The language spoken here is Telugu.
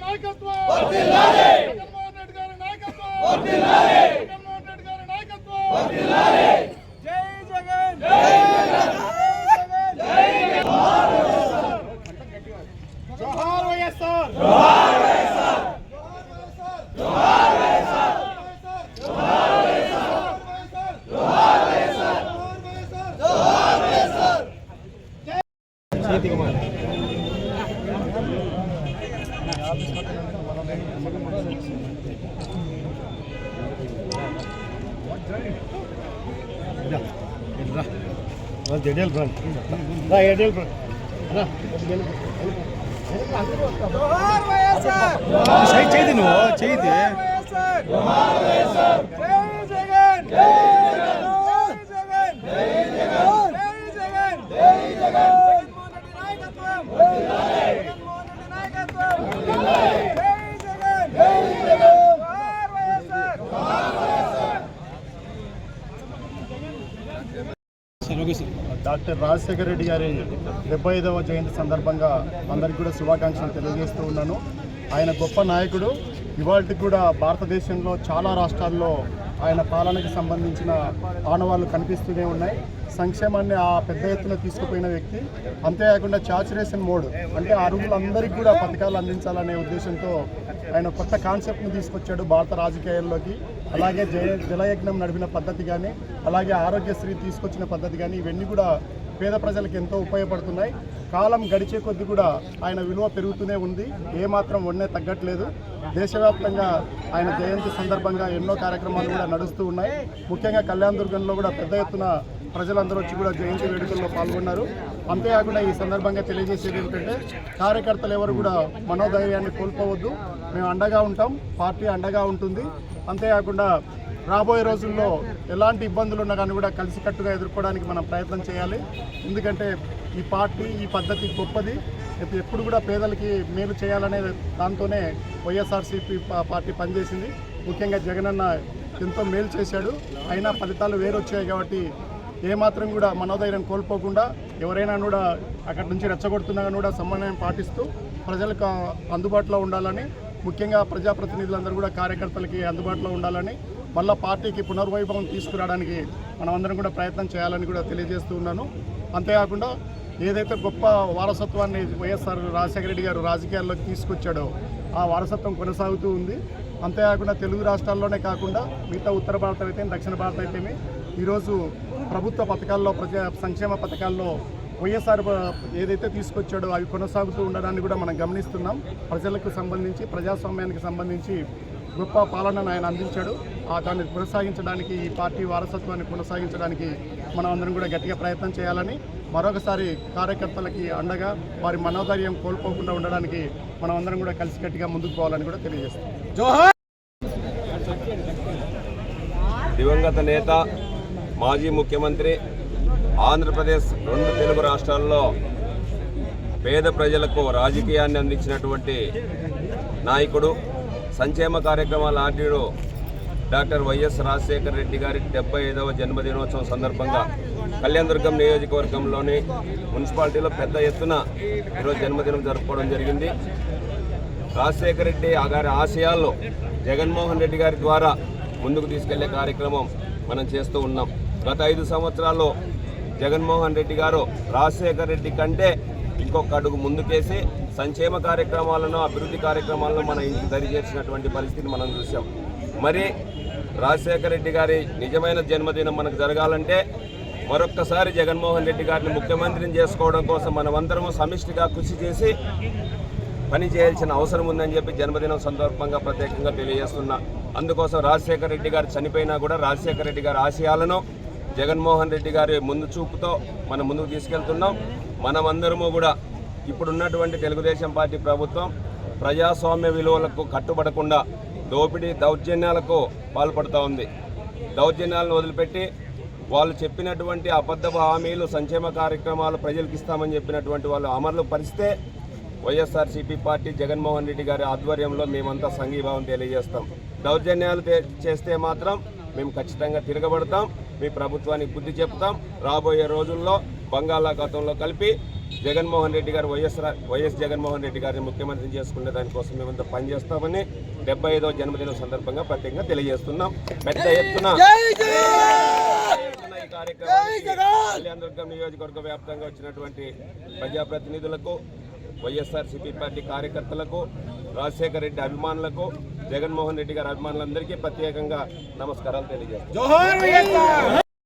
నాయకత్వం सर जोहार वे सर जोहार वे सर जोहार वे सर जोहार वे सर जोहार वे सर नीति कुमार रा एडियल फ्रंट रा एडियल फ्रंट रा एडियल फ्रंट చేయి నువ్వు చేయి జై జగన్ జగన్ జై జగన్ జై జగన్ జగన్మోహన్ రెడ్డి నాయకత్వం జగన్మోహన్ రెడ్డి నాయకత్వం జై జగన్ జై జగన్ జోహార్ వైఎస్ఆర్ డాక్టర్ రాజశేఖర రెడ్డి గారి డెబ్బై ఐదవ జయంతి సందర్భంగా అందరికీ కూడా శుభాకాంక్షలు తెలియజేస్తూ ఉన్నాను. ఆయన గొప్ప నాయకుడు. ఇవాళకి కూడా భారతదేశంలో చాలా రాష్ట్రాల్లో ఆయన పాలనకు సంబంధించిన ఆనవాళ్ళు కనిపిస్తూనే ఉన్నాయి. సంక్షేమాన్ని ఆ పెద్ద ఎత్తున తీసుకుపోయిన వ్యక్తి. అంతేకాకుండా చాచురేషన్ మోడ్ అంటే అర్హులందరికీ కూడా పథకాలు అందించాలనే ఉద్దేశంతో ఆయన కొత్త కాన్సెప్ట్ని తీసుకొచ్చాడు భారత రాజకీయాల్లోకి. అలాగే జయ జలయజ్ఞం నడిపిన పద్ధతి కానీ అలాగే ఆరోగ్యశ్రీ తీసుకొచ్చిన పద్ధతి కానీ ఇవన్నీ కూడా పేద ప్రజలకు ఎంతో ఉపయోగపడుతున్నాయి. కాలం గడిచే కొద్ది కూడా ఆయన విలువ పెరుగుతూనే ఉంది. ఏమాత్రం వన్నే తగ్గట్లేదు. దేశవ్యాప్తంగా ఆయన జయంతి సందర్భంగా ఎన్నో కార్యక్రమాలు కూడా నడుస్తూ ఉన్నాయి. ముఖ్యంగా కళ్యాణ్ దుర్గంలో కూడా పెద్ద ఎత్తున ప్రజలందరూ వచ్చి కూడా జయంతి వేడుకల్లో పాల్గొన్నారు. అంతేకాకుండా ఈ సందర్భంగా తెలియజేసేది ఏమిటంటే కార్యకర్తలు ఎవరు కూడా మనోధైర్యాన్ని కోల్పోవద్దు. మేము అండగా ఉంటాం. పార్టీ అండగా ఉంటుంది. అంతేకాకుండా రాబోయే రోజుల్లో ఎలాంటి ఇబ్బందులు ఉన్నా కానీ కూడా కలిసికట్టుగా ఎదుర్కోవడానికి మనం ప్రయత్నం చేయాలి. ఎందుకంటే ఈ పార్టీ ఈ పద్ధతి గొప్పది. ఎప్పుడు కూడా పేదలకి మేలు చేయాలనే దాంతోనే వైఎస్ఆర్సీపీ పార్టీ పనిచేసింది. ముఖ్యంగా జగనన్న ఎంతో మేలు చేశాడు. అయినా ఫలితాలు వేరొచ్చాయి కాబట్టి ఏమాత్రం కూడా మనోధైర్యం కోల్పోకుండా ఎవరైనా కూడా అక్కడి నుంచి రెచ్చగొడుతున్నా కానీ కూడా సమన్వయం పాటిస్తూ ప్రజలకు అందుబాటులో ఉండాలని ముఖ్యంగా ప్రజాప్రతినిధులందరూ కూడా కార్యకర్తలకి అందుబాటులో ఉండాలని మళ్ళా పార్టీకి పునర్వైభవం తీసుకురావడానికి మనమందరం కూడా ప్రయత్నం చేయాలని కూడా తెలియజేస్తూ ఉన్నాను. అంతేకాకుండా ఏదైతే గొప్ప వారసత్వాన్ని వైఎస్ఆర్ రాజశేఖర రెడ్డి గారు రాజకీయాల్లోకి తీసుకొచ్చాడో ఆ వారసత్వం కొనసాగుతూ ఉంది. అంతేకాకుండా తెలుగు రాష్ట్రాల్లోనే కాకుండా మిగతా ఉత్తర భారత అయితే దక్షిణ భారత అయితేమి ఈరోజు ప్రభుత్వ పథకాల్లో ప్రజా సంక్షేమ పథకాల్లో వైఎస్ఆర్ ఏదైతే తీసుకొచ్చాడో అవి కొనసాగుతూ ఉండడాన్ని కూడా మనం గమనిస్తున్నాం. ప్రజలకు సంబంధించి ప్రజాస్వామ్యానికి సంబంధించి గొప్ప పాలనను ఆయన అందించాడు. ఆ దాన్ని కొనసాగించడానికి ఈ పార్టీ వారసత్వాన్ని కొనసాగించడానికి మనం అందరం కూడా గట్టిగా ప్రయత్నం చేయాలని మరొకసారి కార్యకర్తలకి అండగా వారి మనోధైర్యం కోల్పోకుండా ఉండడానికి మనం అందరం కూడా కలిసికట్టుగా ముందుకు పోవాలని కూడా తెలియజేస్తాం దివంగత నేత మాజీ ముఖ్యమంత్రి ఆంధ్రప్రదేశ్ రెండు తెలుగు రాష్ట్రాల్లో పేద ప్రజలకు రాజకీయాన్ని అందించినటువంటి నాయకుడు సంక్షేమ కార్యక్రమాల ఆర్డీడు doctor Y S Rajasekhara Reddy గారి డెబ్బై ఐదవ జన్మదినోత్సవం సందర్భంగా కళ్యాణదుర్గం నియోజకవర్గంలోని మున్సిపాలిటీలో పెద్ద ఎత్తున ఈరోజు జన్మదినం జరుపుకోవడం జరిగింది. రాజశేఖర రెడ్డి గారి ఆశయాల్లో జగన్మోహన్ రెడ్డి గారి ద్వారా ముందుకు తీసుకెళ్ళే కార్యక్రమం మనం చేస్తూ ఉన్నాం. గత ఐదు సంవత్సరాల్లో జగన్మోహన్ రెడ్డి గారు రాజశేఖర రెడ్డి కంటే ఇంకొక అడుగు ముందుకేసి సంక్షేమ కార్యక్రమాలను అభివృద్ధి కార్యక్రమాలను మన ఇంటికి దరిచేసినటువంటి పరిస్థితిని మనం చూసాం మరి రాజశేఖర రెడ్డి గారి నిజమైన జన్మదినం మనకు జరగాలంటే మరొక్కసారి జగన్మోహన్ రెడ్డి గారిని ముఖ్యమంత్రిని చేసుకోవడం కోసం మనమందరము సమిష్టిగా కృషి చేసి పని చేయాల్సిన అవసరం ఉందని చెప్పి జన్మదినం సందర్భంగా ప్రత్యేకంగా తెలియజేస్తున్నా. అందుకోసం రాజశేఖర రెడ్డి గారు చనిపోయినా కూడా రాజశేఖర రెడ్డి గారి ఆశయాలను జగన్మోహన్ రెడ్డి గారి ముందు చూపుతో మనం ముందుకు తీసుకెళ్తున్నాం. మనమందరము కూడా ఇప్పుడున్నటువంటి తెలుగుదేశం పార్టీ ప్రభుత్వం ప్రజాస్వామ్య విలువలకు కట్టుబడకుండా దోపిడీ దౌర్జన్యాలకు పాల్పడుతూ ఉంది. దౌర్జన్యాలను వదిలిపెట్టి వాళ్ళు చెప్పినటువంటి అబద్ధపు హామీలు సంక్షేమ కార్యక్రమాలు ప్రజలకు ఇస్తామని చెప్పినటువంటి వాళ్ళు అమలు పరిస్తే వైఎస్ఆర్సీపీ పార్టీ జగన్మోహన్ రెడ్డి గారి ఆధ్వర్యంలో మేమంతా సంఘీభావం తెలియజేస్తాం. దౌర్జన్యాలు చేస్తే మాత్రం మేము ఖచ్చితంగా తిరగబడతాం. మీ ప్రభుత్వానికి బుద్ధి చెప్తాం. రాబోయే రోజుల్లో బంగాళాఖాతంలో కలిపి జగన్మోహన్ రెడ్డి గారు వైఎస్ వైఎస్ జగన్మోహన్ రెడ్డి గారిని ముఖ్యమంత్రిని చేసుకునే దానికోసం మేమంతా పనిచేస్తామని డెబ్బై ఐదవ జన్మదినం సందర్భంగా ప్రత్యేకంగా తెలియజేస్తున్నాం. పెద్ద ఎత్తున ఈ కార్యక్రమానికి కళ్యాణదుర్గం నియోజకవర్గ వ్యాప్తంగా వచ్చినటువంటి ప్రజాప్రతినిధులకు వైఎస్ఆర్సీపీ పార్టీ కార్యకర్తలకు రాజశేఖర రెడ్డి అభిమానులకు జగన్మోహన్ రెడ్డి గారి అభిమానులందరికీ ప్రత్యేకంగా నమస్కారాలు తెలియజేస్తాను